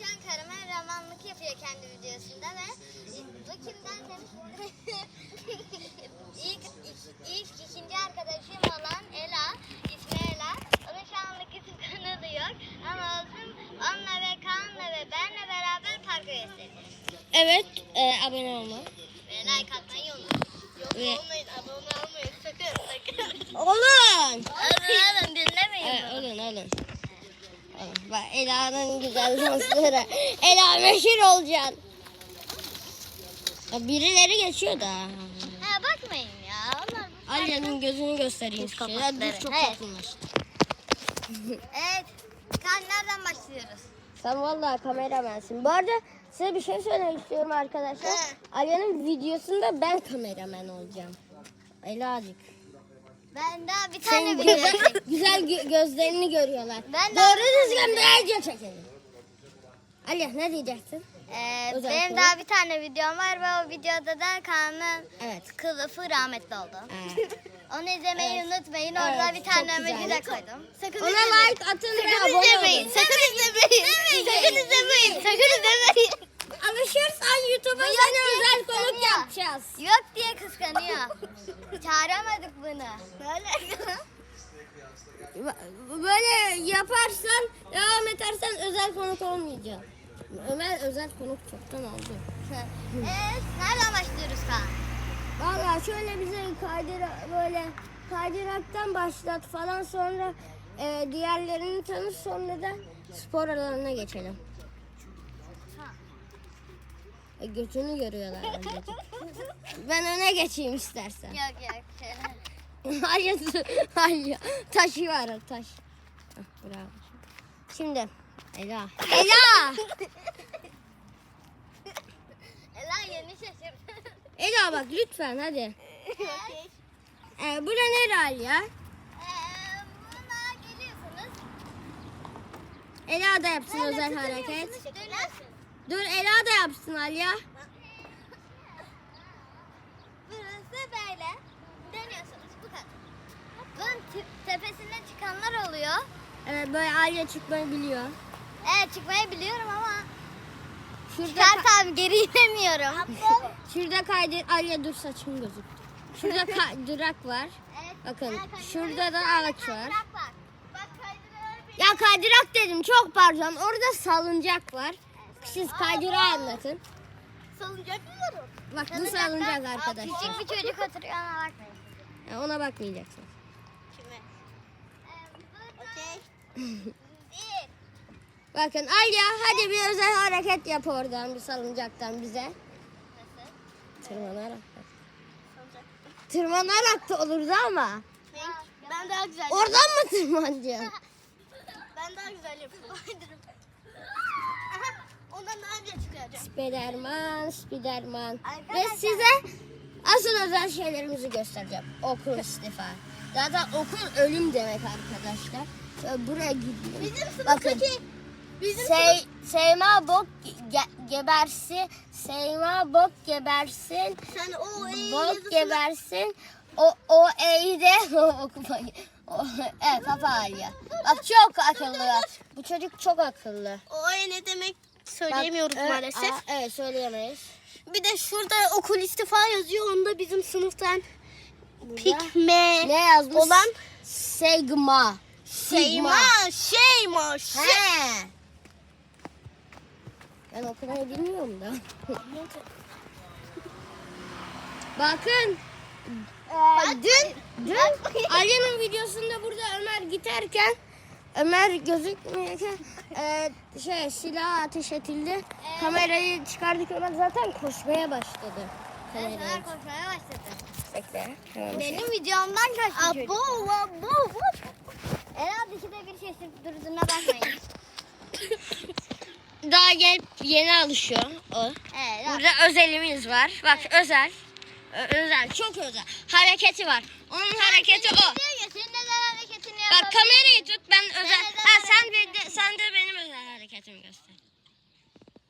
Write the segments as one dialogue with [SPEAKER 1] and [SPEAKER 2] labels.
[SPEAKER 1] An kameramanlık yapıyor kendi videosunda ve bu kimden demiş? ilk, ilk, ilk ikinci arkadaşım olan Ela, ismi Ela. Onun şu anlık isim kanalı yok ama olsun onunla ve Kaan'la ve benle beraber parkur göstereceğiz.
[SPEAKER 2] Evet, e, abone olma.
[SPEAKER 1] Ve like atmayı unutmayın. Yok
[SPEAKER 2] Ve-
[SPEAKER 1] olmayın, abone olmayın. Sakın, sakın.
[SPEAKER 2] Olun.
[SPEAKER 1] Alın alın dinlemeyin.
[SPEAKER 2] Evet,
[SPEAKER 1] bunu.
[SPEAKER 2] olun, olun. Bak Ela'nın güzel dansları. Ela meşhur olacaksın. Ya birileri geçiyor da.
[SPEAKER 1] Ha bakmayın ya. Onlar
[SPEAKER 2] Alya'nın gözünü göstereyim.
[SPEAKER 1] Kapattık.
[SPEAKER 2] Dur çok
[SPEAKER 1] Evet.
[SPEAKER 2] yakınlaştı.
[SPEAKER 1] Evet. Kaan nereden başlıyoruz?
[SPEAKER 2] Sen vallahi kameramensin. Bu arada size bir şey söylemek istiyorum arkadaşlar. Alya'nın videosunda ben kameraman olacağım. Ela'cık.
[SPEAKER 1] Ben daha bir tane
[SPEAKER 2] Senin
[SPEAKER 1] video
[SPEAKER 2] güzel, güzel gö- gözlerini görüyorlar.
[SPEAKER 1] Ben
[SPEAKER 2] Doğru düzgün bir video çekelim. Alya ne diyeceksin?
[SPEAKER 1] Ee,
[SPEAKER 2] Özel
[SPEAKER 1] benim
[SPEAKER 2] konu.
[SPEAKER 1] daha bir tane videom var ve o videoda da Kaan'ın
[SPEAKER 2] Evet.
[SPEAKER 1] kılıfı rahmetli oldu.
[SPEAKER 2] Evet.
[SPEAKER 1] Onu izlemeyi unutmayın. Orada
[SPEAKER 2] Evet,
[SPEAKER 1] bir tane
[SPEAKER 2] çok güzel.
[SPEAKER 1] emoji de koydum. Sakın
[SPEAKER 2] Ona
[SPEAKER 1] izlemeyin.
[SPEAKER 2] like atın ve
[SPEAKER 1] Sakın
[SPEAKER 2] abone
[SPEAKER 1] izlemeyin.
[SPEAKER 2] olun.
[SPEAKER 1] Sakın izlemeyin. Sakın izlemeyin. Sakın izlemeyin.
[SPEAKER 2] Alışırsan YouTube'a
[SPEAKER 1] Bu
[SPEAKER 2] seni
[SPEAKER 1] yok diye
[SPEAKER 2] özel konuk
[SPEAKER 1] kıskanıyor.
[SPEAKER 2] yapacağız.
[SPEAKER 1] Yok diye kıskanıyor. Çağıramadık bunu. Böyle.
[SPEAKER 2] Böyle yaparsan, devam edersen özel konuk olmayacaksın. Ömer özel konuk çoktan oldu.
[SPEAKER 1] evet. Nereden başlıyoruz Kaan?
[SPEAKER 2] Valla şöyle bize kaydıra böyle kaydıraktan başlat falan sonra e, diğerlerini tanı sonra da spor alanına geçelim. E, götünü görüyorlar. Ben öne geçeyim istersen.
[SPEAKER 1] Yok yok.
[SPEAKER 2] hayır, hayır. Taşı var o taş. Hah, Bravo. Şimdi Ela. Ela!
[SPEAKER 1] Ela yeni şaşırdı.
[SPEAKER 2] Ela bak lütfen hadi.
[SPEAKER 1] Evet.
[SPEAKER 2] E, bura nere ya?
[SPEAKER 1] Ee, buna geliyorsunuz.
[SPEAKER 2] Ela da yapsın özel hareket. Dur Ela da yapsın Alya.
[SPEAKER 1] Burası böyle. Dönüyorsunuz bu kadar. Bunun te- tepesine çıkanlar oluyor.
[SPEAKER 2] Evet böyle Alya çıkmayı biliyor.
[SPEAKER 1] Evet çıkmayı biliyorum ama
[SPEAKER 2] Şurada
[SPEAKER 1] Çıkart abi geri inemiyorum.
[SPEAKER 2] şurada kaydır Alya dur saçım gözüktü. Şurada kaydırak var.
[SPEAKER 1] Evet.
[SPEAKER 2] Bakın, şurada da ağaç var.
[SPEAKER 1] var. Bak
[SPEAKER 2] Ya kaydırak dedim çok pardon. Orada salıncak var. Siz kaydırağı anlatın.
[SPEAKER 1] Salıncak mı var o?
[SPEAKER 2] Bak bu salıncak arkadaşlar.
[SPEAKER 1] Küçük bir çocuk oturuyor ona bakmayın.
[SPEAKER 2] Ya ona bakmayacaksın.
[SPEAKER 1] Kime? Okey.
[SPEAKER 2] Bakın Alya hadi bir özel hareket yap oradan bir salıncaktan bize.
[SPEAKER 1] Nasıl?
[SPEAKER 2] Tırmanarak. Tırmanarak da olurdu ama.
[SPEAKER 1] Ben daha güzel
[SPEAKER 2] Oradan mı tırmanacaksın?
[SPEAKER 1] Ben daha güzel yapıyorum. Aha, Ondan daha önce
[SPEAKER 2] Spiderman, Spiderman. Ve size asıl özel şeylerimizi göstereceğim. Okul istifa. Zaten okul ölüm demek arkadaşlar. Şöyle buraya gidiyor.
[SPEAKER 1] Bizim
[SPEAKER 2] Bakın.
[SPEAKER 1] bizim
[SPEAKER 2] Sey, Seyma Bok ge- gebersin. Seyma Bok gebersin.
[SPEAKER 1] sen o e
[SPEAKER 2] Bok
[SPEAKER 1] yazısını
[SPEAKER 2] gebersin. O o eyi de okumayı. Evet Papa Alya. Bak çok akıllı. Bu çocuk çok akıllı.
[SPEAKER 1] o e ne demek
[SPEAKER 2] Bak,
[SPEAKER 1] söyleyemiyoruz
[SPEAKER 2] e,
[SPEAKER 1] maalesef.
[SPEAKER 2] aa, evet söyleyemeyiz.
[SPEAKER 1] Bir de şurada okul istifa yazıyor. Onda bizim sınıftan
[SPEAKER 2] Burada
[SPEAKER 1] pikme
[SPEAKER 2] ne yazmış?
[SPEAKER 1] olan
[SPEAKER 2] Sigma.
[SPEAKER 1] Şeyma, Şey.
[SPEAKER 2] He. Ben okumayı bilmiyorum da. Bakın.
[SPEAKER 1] Bak,
[SPEAKER 2] dün dün Alya'nın videosunda burada Ömer giderken Ömer gözükmüyorken e, şey silah ateş edildi. Kamerayı çıkardık Ömer zaten koşmaya başladı.
[SPEAKER 1] Ömer koşmaya başladı.
[SPEAKER 2] Bekle. Hemen bir şey.
[SPEAKER 1] Benim videomdan kaçtı çocuk. Abo, abo, abo. Herhalde ikide bir şaşırıp durduğuna bakmayın.
[SPEAKER 2] Daha gelip yeni alışıyor o.
[SPEAKER 1] Evet.
[SPEAKER 2] Burada özelimiz var. Bak özel. Ö- özel. Çok özel. Hareketi var. Onun hareketi o. Bak kamerayı tut. Ben özel. Ha sen
[SPEAKER 1] hareketini
[SPEAKER 2] de, sen de benim özel hareketimi göster.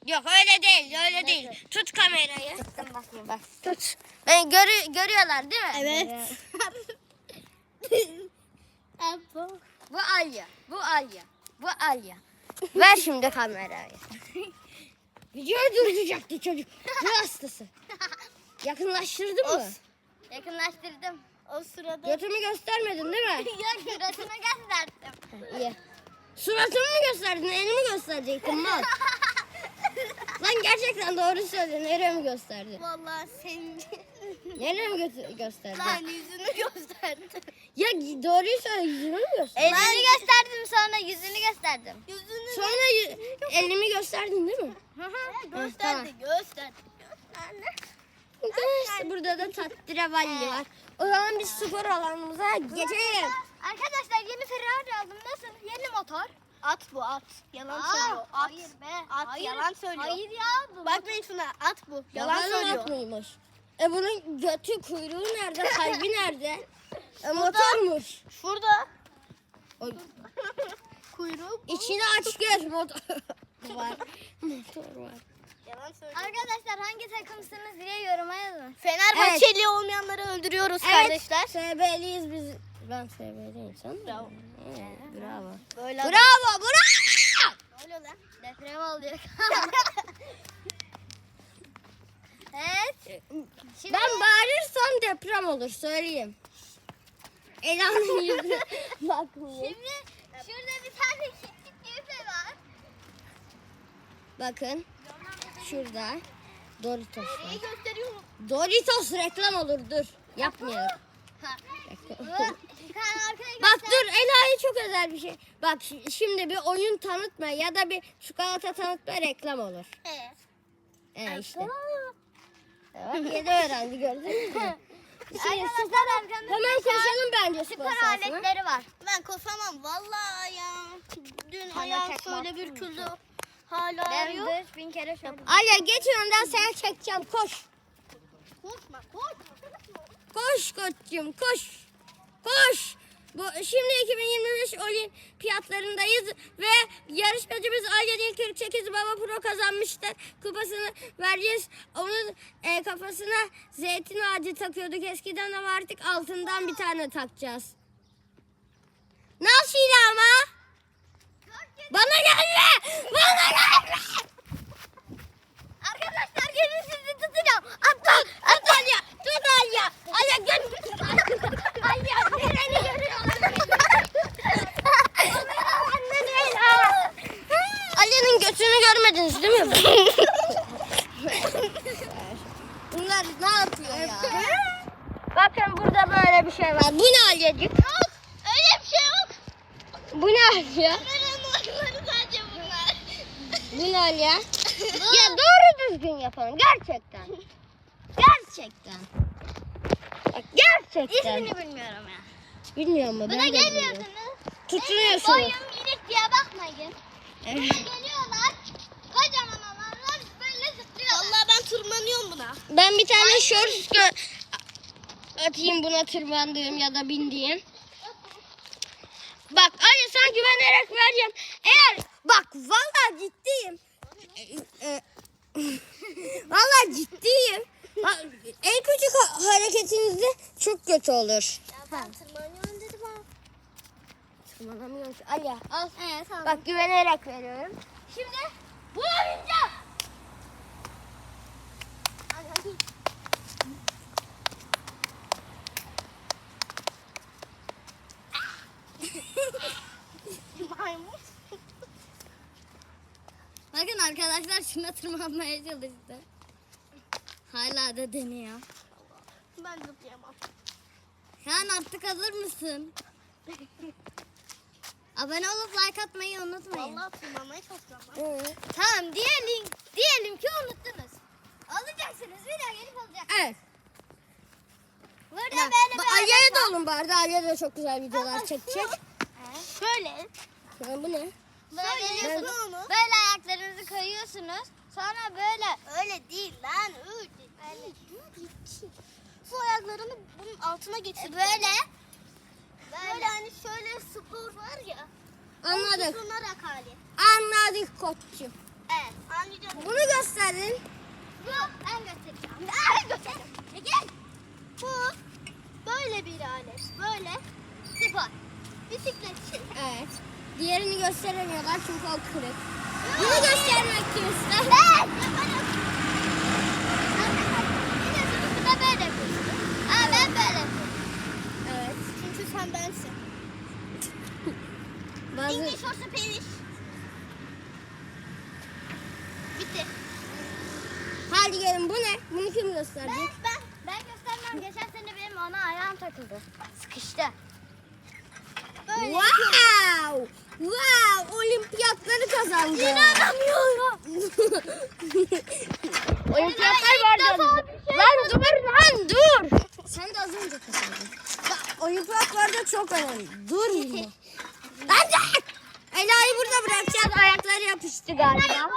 [SPEAKER 2] Yok öyle değil. Öyle değil. Tut kamerayı.
[SPEAKER 1] Tuttum bakayım.
[SPEAKER 2] Bak tut. Beni görü görüyorlar değil mi?
[SPEAKER 1] Evet. Abo.
[SPEAKER 2] Bu Alya. Bu Alya. Bu Alya. Ver şimdi kamerayı. Videoyu durduracaktı çocuk. Bu hastası. Yakınlaştırdın mı?
[SPEAKER 1] Yakınlaştırdım. O sırada.
[SPEAKER 2] Götümü göstermedin değil mi?
[SPEAKER 1] Yok suratını gösterdim.
[SPEAKER 2] İyi. Suratımı mı gösterdin? Elimi gösterecektin mal. Lan gerçekten doğru söyledin. Nereye mi gösterdin?
[SPEAKER 1] Vallahi senin
[SPEAKER 2] Nereye mi gö- gösterdin?
[SPEAKER 1] lan yüzünü gösterdim.
[SPEAKER 2] Ya doğruyu söyle yüzümü mü gösterdin?
[SPEAKER 1] Elini gösterdim sonra yüzünü gösterdim. Yüzünü
[SPEAKER 2] Sonra y- elimi gösterdin değil mi?
[SPEAKER 1] gösterdi, gösterdi.
[SPEAKER 2] İşte burada da tattiravalli var. O zaman biz spor alanımıza geçelim.
[SPEAKER 1] Arkadaşlar yeni Ferrari aldım. Nasıl? Yeni motor.
[SPEAKER 3] At bu at. Yalan
[SPEAKER 1] Aa,
[SPEAKER 3] söylüyor. At.
[SPEAKER 1] Hayır be.
[SPEAKER 3] At,
[SPEAKER 1] hayır.
[SPEAKER 3] yalan söylüyor.
[SPEAKER 1] Hayır ya. Bu
[SPEAKER 3] Bakmayın şuna at bu. Yalan
[SPEAKER 2] Bakalım
[SPEAKER 3] söylüyor.
[SPEAKER 2] at mıymış? E bunun götü kuyruğu nerede? Kalbi nerede? E, motormuş.
[SPEAKER 3] Şurada.
[SPEAKER 2] Oy,
[SPEAKER 3] Kuyruğu bu.
[SPEAKER 2] İçini aç gör motor var. Motor var.
[SPEAKER 1] Arkadaşlar hangi takımsınız diye yoruma yazın.
[SPEAKER 3] Fenerbahçeli olmayanları öldürüyoruz kardeşler.
[SPEAKER 2] SB'liyiz biz. Ben SB'liyim sen.
[SPEAKER 3] Bravo.
[SPEAKER 2] Evet, bravo.
[SPEAKER 3] Böyle
[SPEAKER 2] Bravo, bravo.
[SPEAKER 3] Ne oluyor lan?
[SPEAKER 1] Deprem oluyor. evet. Şimdi
[SPEAKER 2] Ben bağırırsam deprem olur söyleyeyim. Ela'nın yüzü bakmıyor.
[SPEAKER 1] Şimdi şurada bir tane küçük büfe var.
[SPEAKER 2] Bakın şurada Doritos var.
[SPEAKER 3] Gösteriyorum?
[SPEAKER 2] Doritos reklam olur dur.
[SPEAKER 1] Arkaya
[SPEAKER 2] Bak dur Ela'ya çok özel bir şey. Bak şi- şimdi bir oyun tanıtma ya da bir çikolata tanıtma reklam olur.
[SPEAKER 1] Evet.
[SPEAKER 2] Ee işte. Evet, yeni öğrendi gördün mü?
[SPEAKER 1] Arkadaşlar arkamda
[SPEAKER 2] hemen koşalım bence spor
[SPEAKER 1] spor
[SPEAKER 2] sahasına.
[SPEAKER 1] aletleri var.
[SPEAKER 3] Ben koşamam. Vallahi ya. Dün ayağım
[SPEAKER 1] çakmak
[SPEAKER 3] şöyle bir küldü. Hala
[SPEAKER 1] Ben
[SPEAKER 3] ağrıyor.
[SPEAKER 1] 5000 kere söyledim.
[SPEAKER 2] Alya geç önden sen çekeceğim koş.
[SPEAKER 3] Koşma koş.
[SPEAKER 2] Koş koçum koş. Koş. Bu, şimdi 2025 olimpiyatlarındayız ve yarışmacımız Alya Nil 48 Baba Pro kazanmıştır. Kupasını vereceğiz. Onun e, kafasına zeytin ağacı takıyorduk eskiden ama artık altından bir tane takacağız. Nasıl ama? Bana gelme! Bana gelme!
[SPEAKER 1] Arkadaşlar gelin sizi tutacağım.
[SPEAKER 2] Atla! Atla Alya! Tut Alya! Alya gel! Alya treni görüyorlar. Alya'nın götünü görmediniz değil mi? Bunlar ne yapıyor ya? Bakın burada böyle bir şey var. Bu ne Alyacık?
[SPEAKER 1] Yok. Öyle bir şey yok.
[SPEAKER 2] Bu ne Alya? Bu ne Alya? ya doğru düzgün yapalım gerçekten. Gerçekten. Bak gerçekten.
[SPEAKER 1] İsmini bilmiyorum ya.
[SPEAKER 2] Bilmiyor mu?
[SPEAKER 1] Buna
[SPEAKER 2] Ben de bilmiyorum.
[SPEAKER 1] geliyorsunuz.
[SPEAKER 2] Tutunuyorsunuz.
[SPEAKER 1] Boyum minik diye bakmayın. Buna geliyorlar. Kocaman olanlar böyle zıplıyorlar.
[SPEAKER 3] Vallahi ben tırmanıyorum buna.
[SPEAKER 2] Ben bir tane gö- atayım buna tırmandığım ya da bindiğim. Bak Ali sana güvenerek vereceğim. Eğer bak vallahi ciddiyim. Ee, e, vallahi ciddiyim. Bak, en küçük ha- hareketinizde çok kötü olur.
[SPEAKER 1] Ya ben tırmanıyorum dedim ha.
[SPEAKER 2] Tırmanamıyorum ki. Ali al.
[SPEAKER 1] Evet tamam.
[SPEAKER 2] Bak güvenerek veriyorum. Şimdi buna bineceğim.
[SPEAKER 3] Maymun.
[SPEAKER 1] Bakın şuna tırmanmaya çalıştı. Hala da deniyor.
[SPEAKER 3] Ben zıplayamam.
[SPEAKER 1] Sen artık hazır mısın? Abone olup like atmayı unutmayın.
[SPEAKER 3] Vallahi tırmanmaya çalışacağım ben.
[SPEAKER 2] Evet.
[SPEAKER 1] Tamam diyelim, diyelim ki unuttunuz. Alacaksınız bir daha gelip alacaksınız.
[SPEAKER 2] Evet.
[SPEAKER 1] Burada
[SPEAKER 2] Bak,
[SPEAKER 1] böyle
[SPEAKER 2] bak,
[SPEAKER 1] bir
[SPEAKER 2] Alya'ya da olun bari. Alya da çok güzel videolar çekecek.
[SPEAKER 3] Şöyle.
[SPEAKER 2] Ya bu ne?
[SPEAKER 1] Böyle,
[SPEAKER 3] Böyle.
[SPEAKER 1] böyle ayaklarınızı koyuyorsunuz. Sonra böyle
[SPEAKER 3] Öyle değil lan. Öyle değil. Su ayaklarını bunun altına getir.
[SPEAKER 1] e, böyle
[SPEAKER 3] Böyle hani şöyle spor var ya.
[SPEAKER 2] Anladık.
[SPEAKER 3] Tutunarak hali.
[SPEAKER 2] Anladık koçum.
[SPEAKER 3] Evet. Anlayacağım.
[SPEAKER 2] Bunu gösterdin.
[SPEAKER 1] bu ben göstereceğim. Ben göstereceğim. E, gel.
[SPEAKER 3] Bu böyle bir alet. Böyle
[SPEAKER 1] Spor.
[SPEAKER 3] bisiklet için.
[SPEAKER 2] Evet. Diğerini gösteremiyorlar çünkü o kırık. Bunu göstermek kim ister?
[SPEAKER 1] Ben de böyle yapıyorsun. Aa ben böyle yapıyorum.
[SPEAKER 2] Evet.
[SPEAKER 3] Çünkü sen bensin.
[SPEAKER 2] Bazı...
[SPEAKER 3] Or Spanish? Bitti.
[SPEAKER 2] Hadi gelin bu ne? Bunu kim gösterecek?
[SPEAKER 1] Ben, ben, ben göstermem. Geçen sene benim ona ayağım takıldı. Sıkıştı.
[SPEAKER 2] Wow! Wow! Olimpiyatları kazandı.
[SPEAKER 1] İnanamıyorum.
[SPEAKER 2] Olimpiyatlar vardı. Lan dur lan dur. Sen de az önce kazandın. Bak, Olimpiyatlarda çok önemli. Dur. Lan dur. Ela'yı burada bırakacağız. Ayakları yapıştı galiba.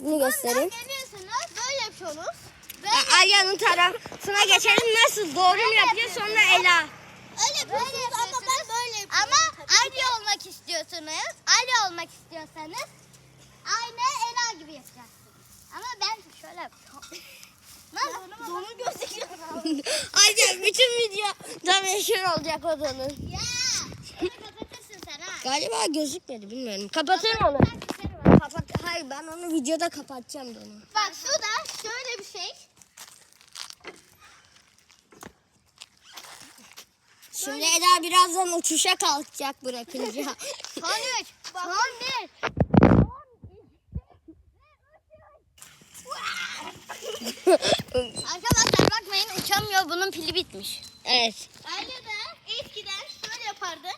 [SPEAKER 2] Bunu göstereyim.
[SPEAKER 3] böyle yapıyorsunuz.
[SPEAKER 2] Ya, Alya'nın tarafına geçelim. Nasıl? Doğru mu yapıyor? Sonra Ela.
[SPEAKER 3] Öyle yapıyorsunuz ama ben böyle yapıyorum.
[SPEAKER 1] Ama Ali olmak istiyorsunuz. Ali olmak istiyorsanız aynı Ela gibi yapacaksınız. Ama ben şöyle yapıyorum. Lan
[SPEAKER 3] Donu gözüküyor.
[SPEAKER 2] Alya bütün videoda meşhur olacak o donun.
[SPEAKER 1] Ya. Onu kapatırsın sen ha.
[SPEAKER 2] Galiba gözükmedi bilmiyorum. Kapatın onu. Kapat. Hayır ben onu videoda kapatacağım donu.
[SPEAKER 3] Bak şu da şöyle bir şey.
[SPEAKER 2] Şimdi Ela birazdan uçuşa kalkacak bırakınca.
[SPEAKER 1] Son üç. Son bir. Arkadaşlar bakmayın uçamıyor. Bunun pili bitmiş.
[SPEAKER 2] evet.
[SPEAKER 3] Aile de eskiden şöyle yapardı.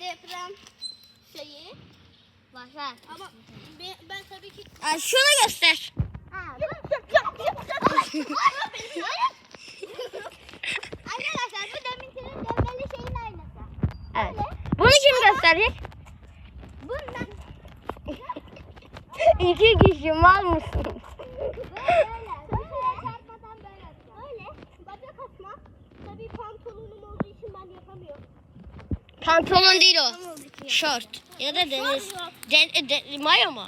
[SPEAKER 3] Deprem şeyi.
[SPEAKER 1] Başlar.
[SPEAKER 3] Ama ben, ben tabii ki...
[SPEAKER 2] Aa, şunu göster.
[SPEAKER 1] Arkadaşlar
[SPEAKER 2] Evet. Bunu kim gösterecek?
[SPEAKER 1] Bundan
[SPEAKER 2] İki kişi mal mısın? Pantolon değil o. Şort. Ya da deniz. De, de, mayo mu?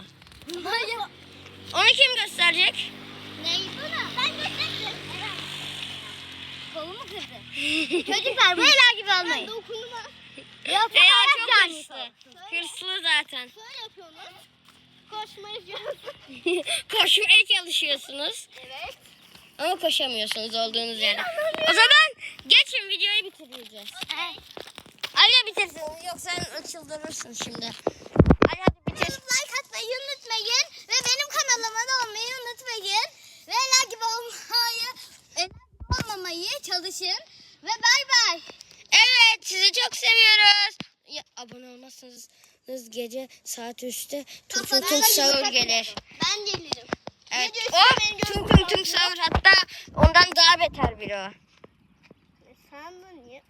[SPEAKER 1] Böyle.
[SPEAKER 2] Onu kim gösterecek?
[SPEAKER 1] Neyi? Ben gösterdim. Evet. Kolumu kırdı. Çocuklar bu Ela gibi
[SPEAKER 3] Ben
[SPEAKER 1] olmayın.
[SPEAKER 2] Veya
[SPEAKER 1] ayak
[SPEAKER 2] çok hırslı. Hırslı zaten.
[SPEAKER 3] Şöyle yapıyorsunuz. Koşmayı yapıyorsunuz.
[SPEAKER 2] Koşmaya çalışıyorsunuz.
[SPEAKER 3] Evet.
[SPEAKER 2] Ama koşamıyorsunuz olduğunuz yerde. O zaman geçin videoyu bitireceğiz. Alya bitirsin yoksa çıldırırsın şimdi. Alya hadi bitir.
[SPEAKER 1] like atmayı unutmayın ve benim kanalıma da olmayı unutmayın. Ve Ela gibi olmayı, Ela gibi olmamayı çalışın. Ve bay bay.
[SPEAKER 2] Evet sizi çok seviyoruz. Ya, abone olmazsanız gece saat 3'te tum tum tum sahur gelir.
[SPEAKER 3] Ben gelirim.
[SPEAKER 2] Evet.
[SPEAKER 3] Gece
[SPEAKER 2] O tum tum sahur hatta ondan daha beter biri o.
[SPEAKER 3] Sen de niye?